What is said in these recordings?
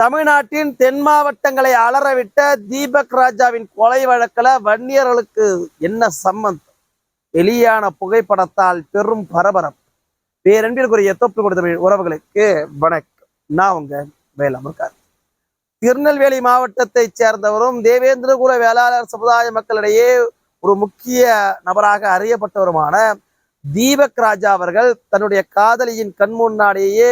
தமிழ்நாட்டின் தென் மாவட்டங்களை அலறவிட்ட தீபக் ராஜாவின் கொலை வழக்கில் வன்னியர்களுக்கு என்ன சம்பந்தம்? வெளியான புகைப்படத்தால் பெரும் பரபரப்பு. பேரன்பிற்குரிய தொப்பு கொடுத்த உறவுகளுக்கு வணக்கம். நான் உங்க வேலாமர்கார் திருநெல்வேலி மாவட்டத்தை சேர்ந்தவரும் தேவேந்திரகுல வேளாளர் சமுதாய மக்களிடையே ஒரு முக்கிய நபராக அறியப்பட்டவருமான தீபக் ராஜா அவர்கள் தன்னுடைய காதலியின் கண் முன்னாடியே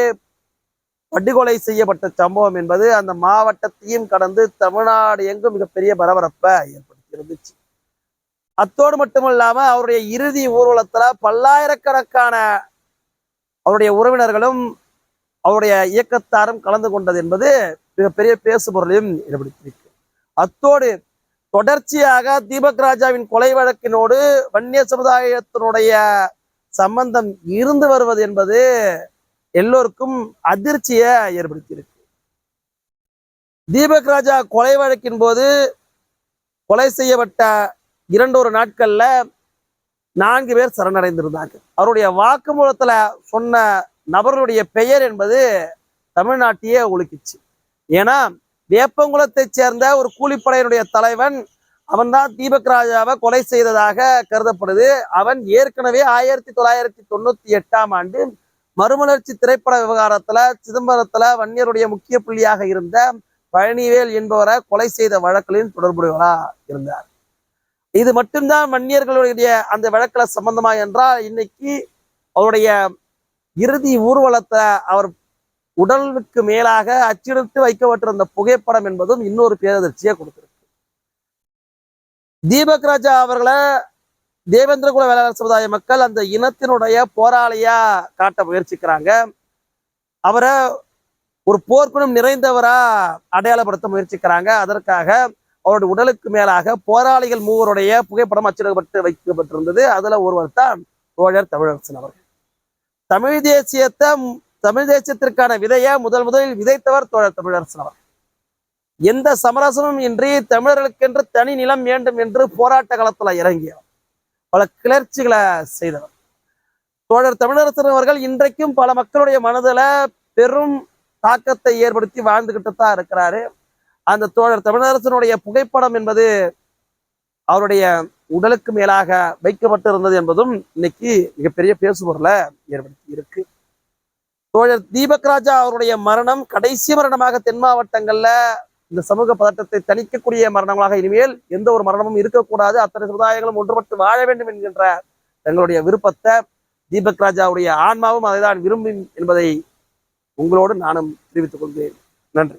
படுகொலை செய்யப்பட்ட சம்பவம் என்பது அந்த மாவட்டத்தையும் கடந்து தமிழ்நாடு எங்கும் மிகப்பெரிய பரபரப்பை ஏற்படுத்தி இருந்துச்சு அத்தோடு மட்டுமல்லாம அவருடைய இறுதி ஊர்வலத்துல பல்லாயிரக்கணக்கான அவருடைய உறவினர்களும் அவருடைய இயக்கத்தாரும் கலந்து கொண்டது என்பது மிகப்பெரிய பேசுபொருளையும் ஏற்படுத்தியிருக்கு. அத்தோடு தொடர்ச்சியாக தீபக் ராஜாவின் கொலை வழக்கினோடு வன்னிய சமுதாயத்தினுடைய சம்பந்தம் இருந்து வருவது என்பது எல்லோருக்கும் அதிர்ச்சியை ஏற்படுத்தியிருக்கு. தீபக் ராஜா கொலை வழக்கின் போது கொலை செய்யப்பட்ட இரண்டொரு நாட்கள்ல நான்கு பேர் சரணடைந்திருந்தாங்க அவருடைய வாக்குமூலத்துல சொன்ன நபர்களுடைய பெயர் என்பது தமிழ்நாட்டையே ஒழுக்கிச்சு. ஏன்னா வேப்பங்குளத்தை சேர்ந்த ஒரு கூலிப்படையினுடைய தலைவன் அவன்தான் தீபக் ராஜாவை கொலை செய்ததாக கருதப்படுது. அவன் ஏற்கனவே ஆயிரத்தி தொள்ளாயிரத்தி தொண்ணூத்தி எட்டாம் ஆண்டு மறுமலர்ச்சி திரைப்பட விவகாரத்துல சிதம்பரத்துல வன்னியருடைய முக்கிய புள்ளியாக இருந்த பழனிவேல் என்பவரை கொலை செய்த வழக்கிலும் தொடர்புடையவரா இருந்தார். இது மட்டும்தான் வன்னியர்களுடைய அந்த வழக்குல சம்பந்தமா என்றால் இன்னைக்கு அவருடைய இறுதி ஊர்வலத்தை அவர் உடலுக்கு மேலாக அச்சிடித்து வைக்கப்பட்டிருந்த புகைப்படம் என்பதும் இன்னொரு பேரதிர்ச்சியை கொடுத்திருக்கு. தீபக் ராஜா அவர்களை தேவேந்திரகுல வேளாளர் சமுதாய மக்கள் அந்த இனத்தினுடைய போராளியா காட்ட முயற்சிக்கிறாங்க. அவரை ஒரு போர்க்குணம் நிறைந்தவரா அடையாளப்படுத்த முயற்சிக்கிறாங்க. அதற்காக அவருடைய உடலுக்கு மேலாக போராளிகள் மூவருடைய புகைப்படம் அச்சிடப்பட்டு வைக்கப்பட்டிருந்தது. அதுல ஒருவர் தான் தோழர் தமிழரசன் அவர்கள். தமிழ் தேசியத்தை தமிழ் தேசியத்திற்கான விதையை முதல் முதலில் விதைத்தவர் தோழர் தமிழரசன் அவர் எந்த சமரசமும் இன்றி தமிழர்களுக்கென்று தனி நிலம் வேண்டும் என்று போராட்ட களத்துல இறங்கியவர். பல கிளர்ச்சிகளை செய்தவர். தோழர் தமிழரசன் அவர்கள் இன்றைக்கும் பல மக்களுடைய மனதுல பெரும் தாக்கத்தை ஏற்படுத்தி வாழ்ந்துகிட்டு தான் இருக்கிறாரு. அந்த தோழர் தமிழரசனுடைய புகைப்படம் என்பது அவருடைய உடலுக்கு மேலாக வைக்கப்பட்டிருந்தது என்பதும் இன்னைக்கு மிகப்பெரிய பேசுபொருளை ஏற்படுத்தி இருக்கு. தோழர் தீபக் ராஜா அவருடைய மரணம் கடைசி மரணமாக தென் மாவட்டங்கள்ல இந்த சமூக பதட்டத்தை தணிக்கக்கூடிய மரணங்களாக இனிமேல் எந்த ஒரு மரணமும் இருக்கக்கூடாது. அத்தனை சமுதாயங்களும் ஒன்றுபட்டு வாழ வேண்டும் என்கின்ற தங்களுடைய விருப்பத்தை தீபக் ராஜாவுடைய ஆன்மாவும் அதைதான் விரும்பும் என்பதை உங்களோடு நானும் தெரிவித்துக் கொள்கிறேன். நன்றி.